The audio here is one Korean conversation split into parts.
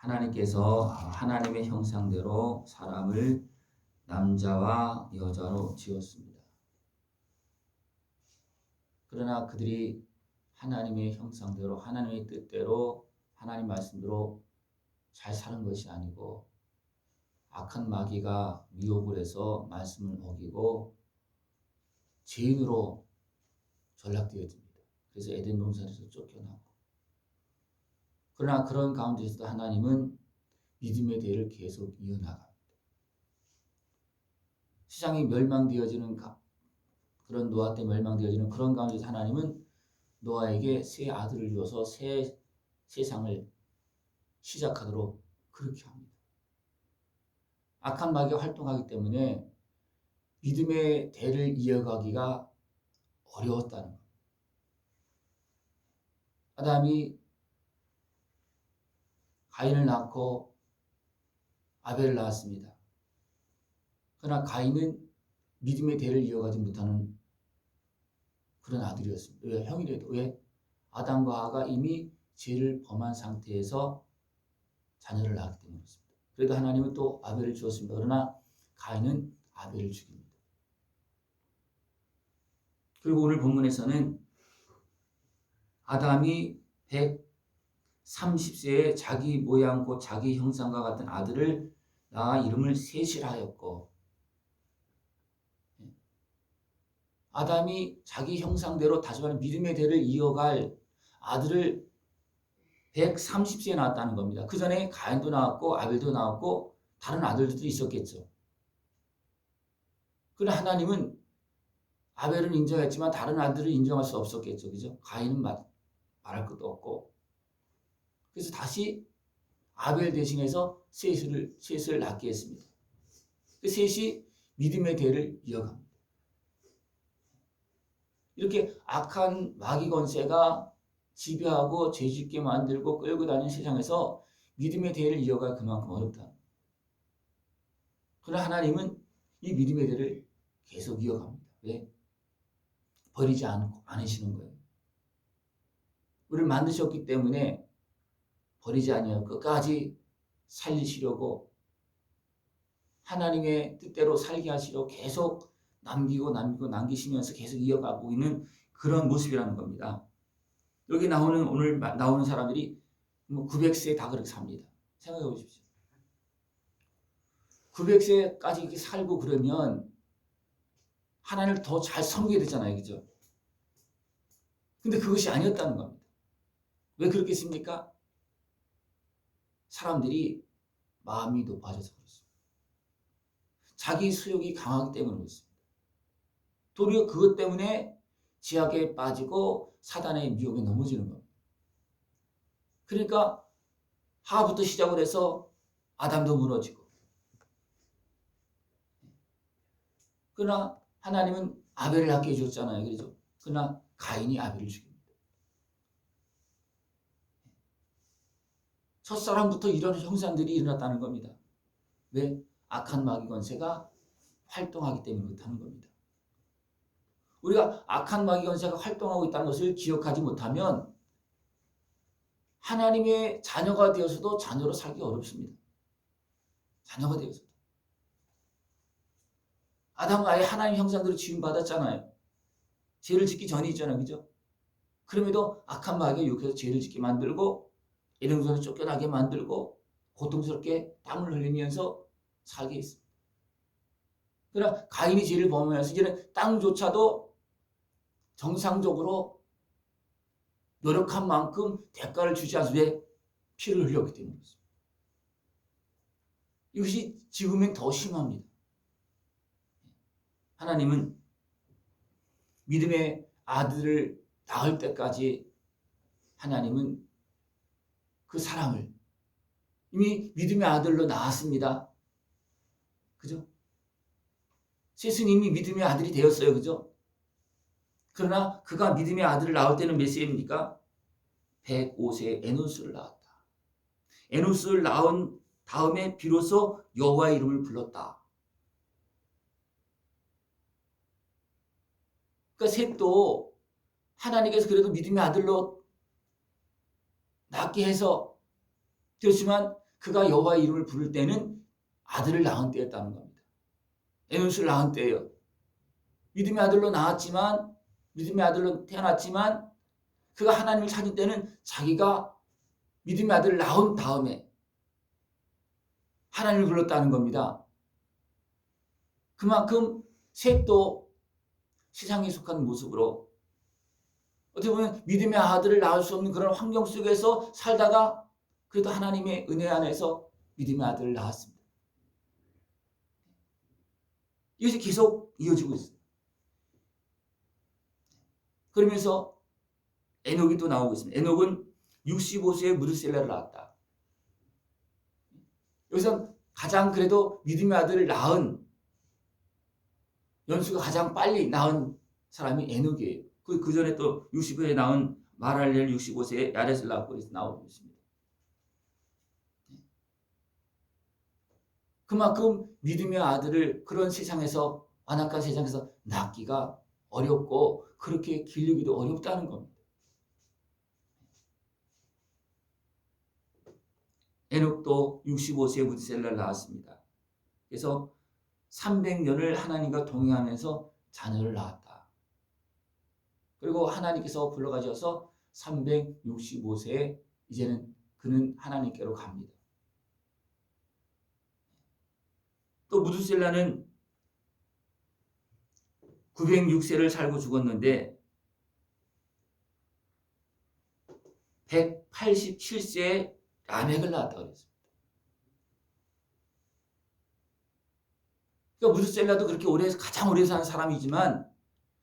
하나님께서 하나님의 형상대로 사람을 남자와 여자로 지었습니다. 그러나 그들이 하나님의 형상대로 하나님의 뜻대로 하나님 말씀대로 잘 사는 것이 아니고 악한 마귀가 미혹을 해서 말씀을 어기고 죄인으로 전락되어집니다. 그래서 에덴 동산에서 쫓겨나고 그러나 그런 가운데서도 하나님은 믿음의 대를 계속 이어나갑니다. 세상이 멸망되어지는 그런 노아 때 멸망되어지는 그런 가운데서 하나님은 노아에게 새 아들을 주어서 새 세상을 시작하도록 그렇게 합니다. 악한 마귀가 활동하기 때문에 믿음의 대를 이어가기가 어려웠다는 겁니다. 아담이 가인을 낳고 아벨을 낳았습니다. 그러나 가인은 믿음의 대를 이어가지 못하는 그런 아들이었습니다. 왜? 형이라도. 왜? 아담과 하가 이미 죄를 범한 상태에서 자녀를 낳았기 때문에 그렇습니다. 그래도 하나님은 또 아벨을 주었습니다. 그러나 가인은 아벨을 죽입니다. 그리고 오늘 본문에서는 아담이 130세에 자기 모양 곧 자기 형상과 같은 아들을 낳아 이름을 셋이하였고 아담이 자기 형상대로 다시 말하면 믿음의 대를 이어갈 아들을 130세에 낳았다는 겁니다. 그 전에 가인도 나왔고 아벨도 나왔고 다른 아들들도 있었겠죠. 그러나 하나님은 아벨은 인정했지만 다른 아들을 인정할 수 없었겠죠. 그죠? 가인은 말, 말할 것도 없고. 그래서 다시 아벨 대신해서 셋을, 셋을 낳게 했습니다. 그 셋이 믿음의 대를 이어갑니다. 이렇게 악한 마귀 권세가 지배하고 죄짓게 만들고 끌고 다니는 세상에서 믿음의 대를 이어가 그만큼 어렵다. 그러나 하나님은 이 믿음의 대를 계속 이어갑니다. 왜? 버리지 않고 않으시는 거예요. 우리를 만드셨기 때문에 버리지 아니하고 끝까지 살리시려고 하나님의 뜻대로 살게 하시려고 계속 남기고 남기고 남기시면서 계속 이어가고 있는 그런 모습이라는 겁니다. 여기 나오는 오늘 나오는 사람들이 뭐 900세 다 그렇게 삽니다. 생각해 보십시오. 900세까지 이렇게 살고 그러면 하나님을 더 잘 섬겨야 되잖아요. 그죠? 근데 그것이 아니었다는 겁니다. 왜 그렇겠습니까? 사람들이 마음이 높아져서 그렇습니다. 자기 수욕이 강하기 때문에 그렇습니다. 도리어 그것 때문에 지약에 빠지고 사단의 미혹에 넘어지는 겁니다. 그러니까 하부터 시작을 해서 아담도 무너지고 그러나 하나님은 아벨을 낳게 해줬잖아요. 그래서 그러나 가인이 아벨을 죽입니다. 첫사람부터 이런 형상들이 일어났다는 겁니다. 왜? 악한 마귀 권세가 활동하기 때문에 그렇다는 겁니다. 우리가 악한 마귀 권세가 활동하고 있다는 것을 기억하지 못하면 하나님의 자녀가 되어서도 자녀로 살기 어렵습니다. 자녀가 되어서도. 아담과 아예 하나님 형상대로 지음받았잖아요. 죄를 짓기 전에 있잖아요. 그죠? 그럼에도 악한 마귀가 유혹해서 죄를 짓게 만들고 에덴동산에 쫓겨나게 만들고 고통스럽게 땀을 흘리면서 살게 했습니다. 그러나 가인이 죄를 범하면서 이제는 땅조차도 정상적으로 노력한 만큼 대가를 주지 않으면 피를 흘렸기 때문에 그렇습니다. 이것이 지금엔 더 심합니다. 하나님은 믿음의 아들을 낳을 때까지 하나님은 그 사람을 이미 믿음의 아들로 낳았습니다. 그죠? 이미 믿음의 아들이 되었어요. 그죠? 그러나 그가 믿음의 아들을 낳을 때는 몇 세입니까? 105세에 에노스를 낳았다. 에노스를 낳은 다음에 비로소 여호와의 이름을 불렀다. 그러니까 셋도 하나님께서 그래도 믿음의 아들로 낳게 해서 되었지만 그가 여호와의 이름을 부를 때는 아들을 낳은 때였다는 겁니다. 에노스를 낳은 때예요. 믿음의 아들로 낳았지만 믿음의 아들로 태어났지만 그가 하나님을 찾을 때는 자기가 믿음의 아들을 낳은 다음에 하나님을 불렀다는 겁니다. 그만큼 셋도 세상에 속한 모습으로 어떻게 보면 믿음의 아들을 낳을 수 없는 그런 환경 속에서 살다가 그래도 하나님의 은혜 안에서 믿음의 아들을 낳았습니다. 이것이 계속 이어지고 있습니다. 그러면서 에녹이 또 나오고 있습니다. 에녹은 65세에 무드셀라를 낳았다. 여기서 가장 그래도 믿음의 아들을 낳은 연수가 가장 빨리 낳은 사람이 에녹이에요. 그, 그 전에 또 60세에 낳은 마랄렐 65세에 야렛을 낳고 나오고 있습니다. 그만큼 믿음의 아들을 그런 세상에서 완악한 세상에서 낳기가 어렵고 그렇게 기르기도 어렵다는 겁니다. 에녹도 65세에 무드셀라를 낳았습니다. 그래서 300년을 하나님과 동행하면서 자녀를 낳았다. 그리고 하나님께서 불러가셔서 365세에 이제는 그는 하나님께로 갑니다. 또 무드셀라는 906세를 살고 죽었는데 187세에 라멕을 낳았다고 그랬습니다. 그러니까 무드셀라도 그렇게 오래 가장 오래 산 사람이지만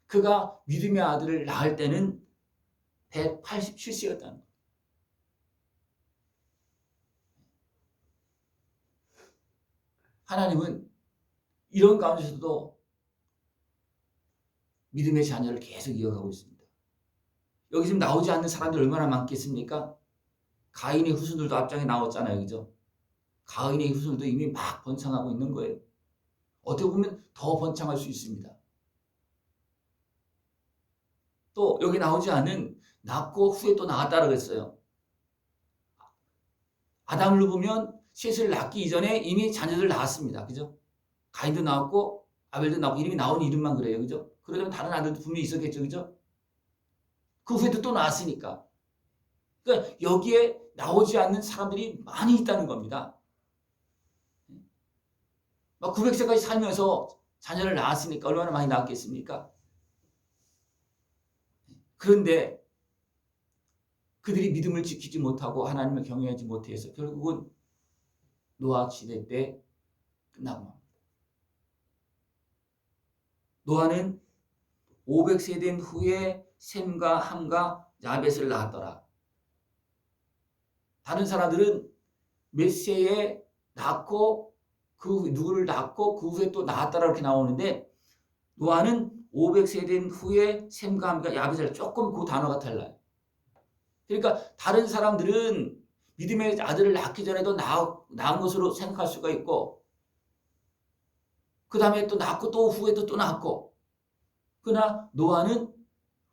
그가 믿음의 아들을 낳을 때는 187세였다는 거예요. 하나님은 이런 가운데서도 믿음의 자녀를 계속 이어가고 있습니다. 여기 지금 나오지 않는 사람들 얼마나 많겠습니까? 가인의 후손들도 앞장에 나왔잖아요. 그죠? 가인의 후손들도 이미 막 번창하고 있는 거예요. 어떻게 보면 더 번창할 수 있습니다. 또 여기 나오지 않은 낳고 후에 또 나왔다라고 했어요. 아담을 보면 셋을 낳기 이전에 이미 자녀들 낳았습니다. 그죠? 가인도 나왔고 아벨도 나왔고 이름이 나온 이름만 그래요. 그죠? 그러면 다른 아들도 분명히 있었겠죠. 그죠? 그 후에도 또 나왔으니까. 그러니까 여기에 나오지 않는 사람들이 많이 있다는 겁니다. 막 900세까지 살면서 자녀를 낳았으니까 얼마나 많이 낳았겠습니까? 그런데 그들이 믿음을 지키지 못하고 하나님을 경외하지 못해서 결국은 노아 시대 때 끝나고 맙니다. 노아는 500세 된 후에 셈과 함과 야벳을 낳았더라. 다른 사람들은 몇 세에 낳고 그 누구를 낳고 그 후에 또 낳았다라 이렇게 나오는데 노아는 500세 된 후에 셈과 함과 야벳을 조금 그 단어가 달라요. 그러니까 다른 사람들은 믿음의 아들을 낳기 전에도 낳, 낳은 것으로 생각할 수가 있고 그 다음에 또 낳고 또 후에도 또 낳고 그러나 노아는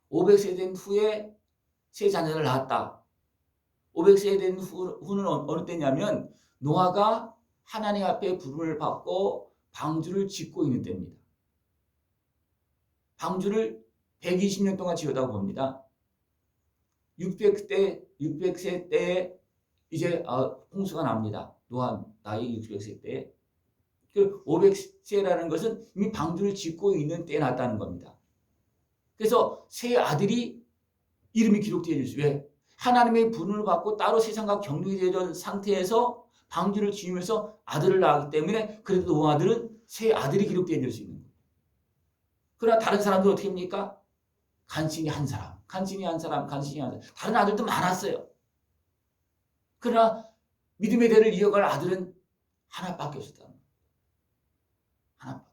500세 된 후에 세 자녀를 낳았다. 500세 된 후, 후는 어느 때냐면 노아가 하나님 앞에 부름을 받고 방주를 짓고 있는 때입니다. 방주를 120년 동안 지어다 봅니다. 600대 600세 때에 이제 어, 홍수가 납니다. 노아 나이 600세 때에 그 500세라는 것은 이미 방주를 짓고 있는 때에 났다는 겁니다. 그래서 세 아들이 이름이 기록되어 있어요. 왜? 하나님의 분을 받고 따로 세상과 격리되던 상태에서 방주를 지으면서 아들을 낳았기 때문에 그래도 노아들은 세 아들이 기록되어 있는. 그러나 다른 사람들은 어떻게 합니까? 간신히 한 사람, 간신히 한 사람, 간신히 한 사람. 다른 아들도 많았어요. 그러나 믿음의 대를 이어갈 아들은 하나밖에 없었다. 하나밖에.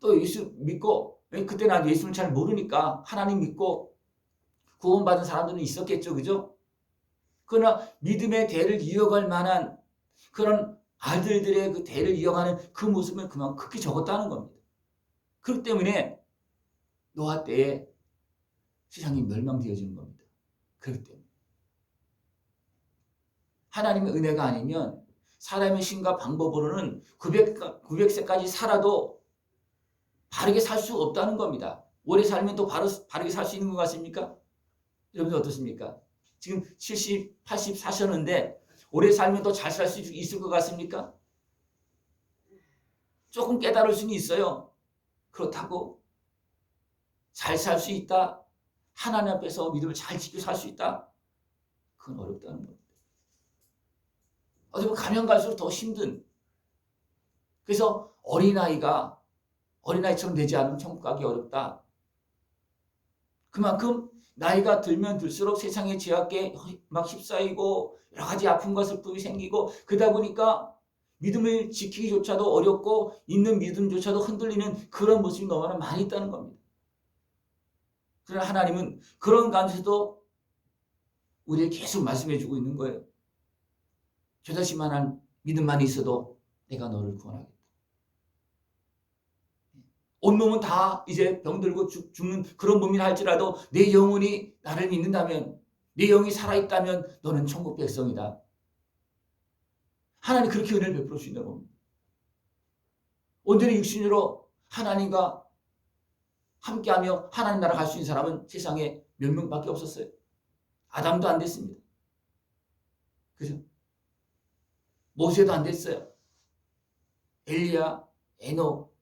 또 예수 믿고 그때 난 예수를 잘 모르니까 하나님 믿고 구원받은 사람들은 있었겠죠. 그죠? 그러나 믿음의 대를 이어갈 만한 그런 아들들의 그 대를 이어가는 그 모습은 그만 크게 적었다는 겁니다. 그렇기 때문에 노아 때에 세상이 멸망되어지는 겁니다. 그렇기 때문에. 하나님의 은혜가 아니면 사람의 신과 방법으로는 900, 900세까지 살아도 바르게 살 수 없다는 겁니다. 오래 살면 또 바로, 바르게 살 수 있는 것 같습니까? 여러분들 어떻습니까? 지금 70, 80 사셨는데 오래 살면 더 잘 살 수 있을 것 같습니까? 조금 깨달을 수는 있어요. 그렇다고 잘 살 수 있다. 하나님 앞에서 믿음을 잘 지키고 살수 있다. 그건 어렵다는 겁니다. 어떻게 보면 가면 갈수록 더 힘든. 그래서 어린아이가 어린아이처럼 되지 않으면 천국 가기 어렵다. 그만큼 나이가 들면 들수록 세상의 죄악에 막 휩싸이고 여러 가지 아픔과 슬픔이 생기고 그러다 보니까 믿음을 지키기조차도 어렵고 있는 믿음조차도 흔들리는 그런 모습이 너무나 많이 있다는 겁니다. 그러나 하나님은 그런 가운데서도 우리에게 계속 말씀해 주고 있는 거예요. 저자신만한 믿음만 있어도 내가 너를 구원하겠다. 온몸은 다 이제 병들고 죽, 는 그런 몸이라 할지라도 내 영혼이 나를 믿는다면 내 영이 살아있다면 너는 천국 백성이다. 하나님 그렇게 은혜를 베풀어 주신다는 겁니다. 온전히 육신으로 하나님과 함께하며 하나님 나라 갈 수 있는 사람은 세상에 몇 명밖에 없었어요. 아담도 안 됐습니다. 그죠? 모세도 안 됐어요. 엘리야, 에녹.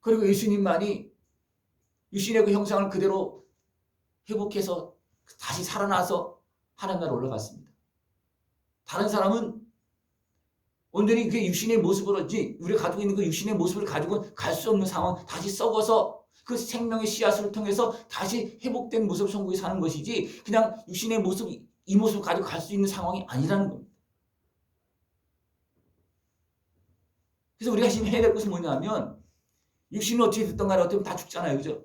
그리고 예수님만이 유신의 그 형상을 그대로 회복해서 다시 살아나서 하나님 나라 올라갔습니다. 다른 사람은 온전히 그 육신의 모습으로지 우리가 가지고 있는 그 육신의 모습을 가지고 갈 수 없는 상황 다시 썩어서 그 생명의 씨앗을 통해서 다시 회복된 모습 성국에 사는 것이지 그냥 육신의 모습 이 모습을 가지고 갈 수 있는 상황이 아니라는 겁니다. 그래서 우리가 지금 해야 될 것은 뭐냐면 육신은 어떻게 됐던 간에 어떻게 다 죽잖아요. 그죠?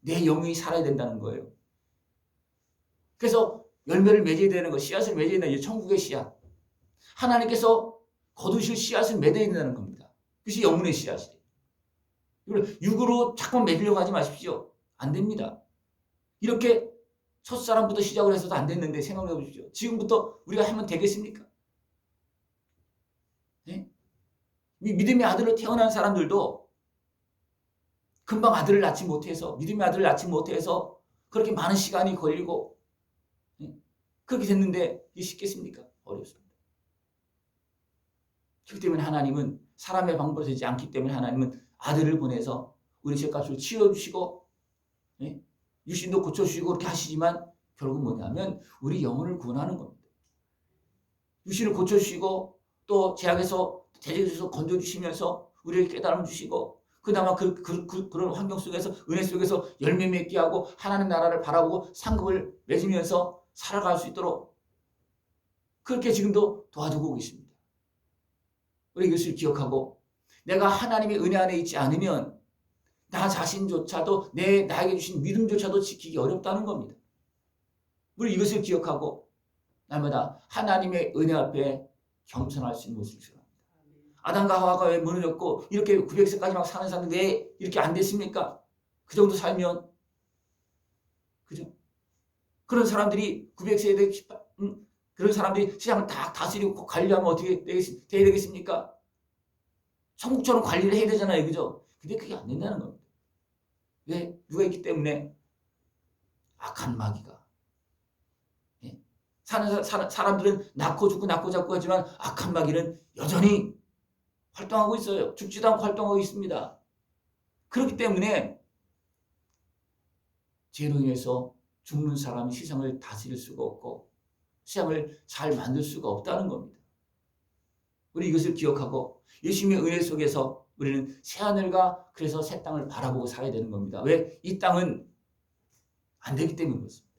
내 영이 살아야 된다는 거예요. 그래서 열매를 맺어야 되는 거, 씨앗을 맺어야 되는 거, 천국의 씨앗. 하나님께서 거두실 씨앗을 맺어야 된다는 겁니다. 그것이 영문의 씨앗이에요. 이걸 육으로 자꾸 맺으려고 하지 마십시오. 안 됩니다. 이렇게 첫 사람부터 시작을 해서도 안 됐는데 생각해 보십시오. 지금부터 우리가 하면 되겠습니까? 네? 믿음의 아들로 태어난 사람들도 금방 아들을 낳지 못해서 믿음의 아들을 낳지 못해서 그렇게 많은 시간이 걸리고 네? 그렇게 됐는데 이게 쉽겠습니까? 어렵습니다. 그렇기 때문에 하나님은 사람의 방법이 되지 않기 때문에 하나님은 아들을 보내서 우리 죄값을 치워주시고 네? 유신도 고쳐주시고 그렇게 하시지만 결국 뭐냐면 우리 영혼을 구원하는 겁니다. 유신을 고쳐주시고 또 제약에서 대적에서 건져주시면서 우리에게 깨달음 주시고 그나마 그, 그, 그, 그 런 환경 속에서 은혜 속에서 열매 맺게 하고 하나님 나라를 바라보고 상급을 맺으면서 살아갈 수 있도록 그렇게 지금도 도와주고 계십니다. 우리 이것을 기억하고 내가 하나님의 은혜 안에 있지 않으면 나 자신조차도 내 나에게 주신 믿음조차도 지키기 어렵다는 겁니다. 우리 이것을 기억하고 날마다 하나님의 은혜 앞에 겸손할 수 있는 모습을 필요합니다. 아담과 하와가 왜 무너졌고 이렇게 900세까지 막 사는 사람들 왜 이렇게 안 됐습니까? 그 정도 살면? 그런 사람들이 900세에 대해 음, 그런 사람들이 세상을 다 다스리고 관리하면 어떻게 되겠, 돼야 되겠습니까? 천국처럼 관리를 해야 되잖아요. 그죠? 근데 그게 안 된다는 겁니다. 왜? 누가 있기 때문에 악한 마귀가. 예? 사는 사, 사람들은 낳고 죽고 낳고 잡고 하지만 악한 마귀는 여전히 활동하고 있어요. 죽지도 않고 활동하고 있습니다. 그렇기 때문에 죄로 인해서 죽는 사람이 세상을 다스릴 수가 없고 세상을 잘 만들 수가 없다는 겁니다. 우리 이것을 기억하고 예수님의 은혜 속에서 우리는 새하늘과 그래서 새 땅을 바라보고 살아야 되는 겁니다. 왜? 이 땅은 안 되기 때문인 것입니다.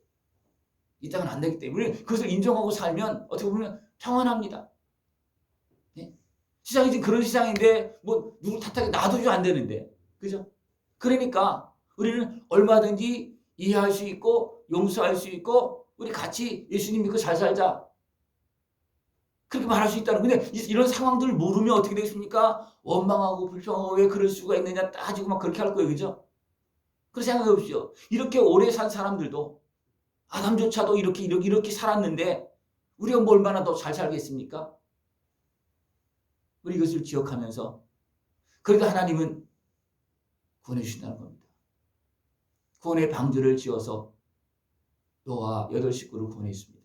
이 땅은 안 되기 때문에 그것을 인정하고 살면 어떻게 보면 평안합니다. 네? 시장이 지금 그런 시장인데 뭐 누구 탓하게 놔두지 안 되는데 그죠? 그러니까 우리는 얼마든지 이해할 수 있고 용서할 수 있고 우리 같이 예수님 믿고 잘 살자. 그렇게 말할 수 있다는 근데 이런 상황들을 모르면 어떻게 되겠습니까? 원망하고 불평하고 왜 그럴 수가 있느냐 따지고 막 그렇게 할 거예요. 그죠? 그렇게 생각해 보십시오. 이렇게 오래 산 사람들도 아담조차도 이렇게 이렇게 이렇게 살았는데 우리가 뭐 얼마나 더 잘 살겠습니까? 우리 이것을 기억하면서 그래도 하나님은 구원해 주신다는 겁니다. 구원의 방주를 지어서 노아 여덟 식구를 구원했습니다.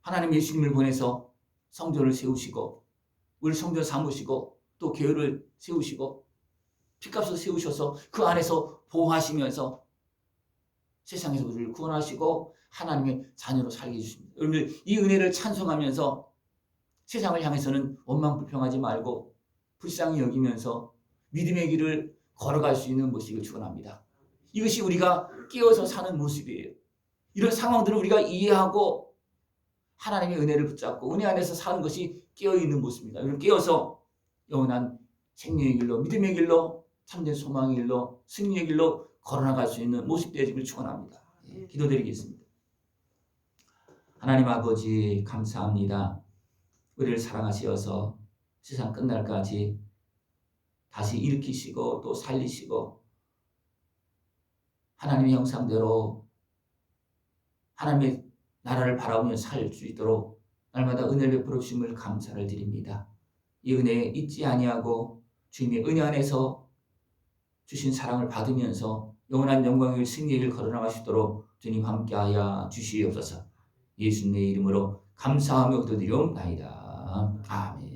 하나님 예수님을 보내서 성전을 세우시고 우리 성전 삼으시고 또 교회를 세우시고 피값을 세우셔서 그 안에서 보호하시면서 세상에서 우리를 구원하시고 하나님의 자녀로 살게 해주십니다. 여러분들 이 은혜를 찬송하면서 세상을 향해서는 원망 불평하지 말고 불쌍히 여기면서 믿음의 길을 걸어갈 수 있는 모습을 축원합니다. 이것이 우리가 깨어서 사는 모습이에요. 이런 상황들을 우리가 이해하고 하나님의 은혜를 붙잡고 은혜 안에서 사는 것이 깨어 있는 모습입니다. 여러분 깨어서 영원한 생명의 길로 믿음의 길로 참된 소망의 길로 승리의 길로 걸어나갈 수 있는 모습 되기를 축원합니다. 예, 기도드리겠습니다. 하나님 아버지 감사합니다. 우리를 사랑하시어서 세상 끝날까지 다시 일으키시고 또 살리시고 하나님의 형상대로 하나님의 나라를 바라보며 살 수 있도록 날마다 은혜를 베풀어 주심을 감사를 드립니다. 이 은혜에 잊지 아니하고 주님의 은혜 안에서 주신 사랑을 받으면서 영원한 영광의 승리를 있도록 주님 함께하여 주시옵소서. 예수님의 이름으로 감사하며 기도드리옵나이다. 아멘.